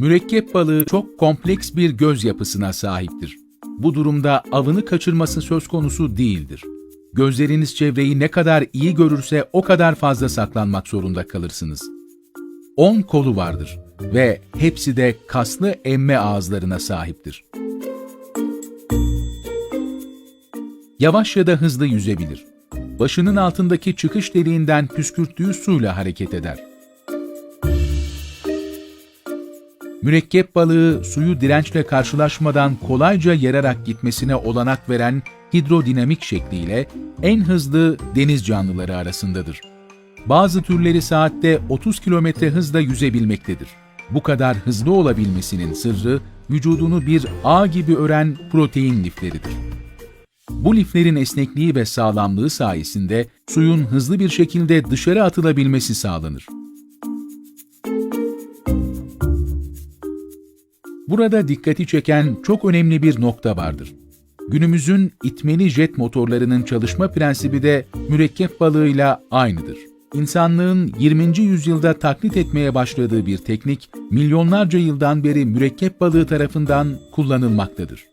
Mürekkep balığı çok kompleks bir göz yapısına sahiptir. Bu durumda avını kaçırması söz konusu değildir. Gözleriniz çevreyi ne kadar iyi görürse o kadar fazla saklanmak zorunda kalırsınız. 10 kolu vardır ve hepsi de kaslı emme ağızlarına sahiptir. Yavaş ya da hızlı yüzebilir. Başının altındaki çıkış deliğinden püskürttüğü suyla hareket eder. Mürekkep balığı suyu dirençle karşılaşmadan kolayca yararak gitmesine olanak veren hidrodinamik şekliyle en hızlı deniz canlıları arasındadır. Bazı türleri saatte 30 kilometre hızla yüzebilmektedir. Bu kadar hızlı olabilmesinin sırrı vücudunu bir ağ gibi ören protein lifleridir. Bu liflerin esnekliği ve sağlamlığı sayesinde suyun hızlı bir şekilde dışarı atılabilmesi sağlanır. Burada dikkati çeken çok önemli bir nokta vardır. Günümüzün itmeli jet motorlarının çalışma prensibi de mürekkep balığıyla aynıdır. İnsanlığın 20. yüzyılda taklit etmeye başladığı bir teknik, milyonlarca yıldan beri mürekkep balığı tarafından kullanılmaktadır.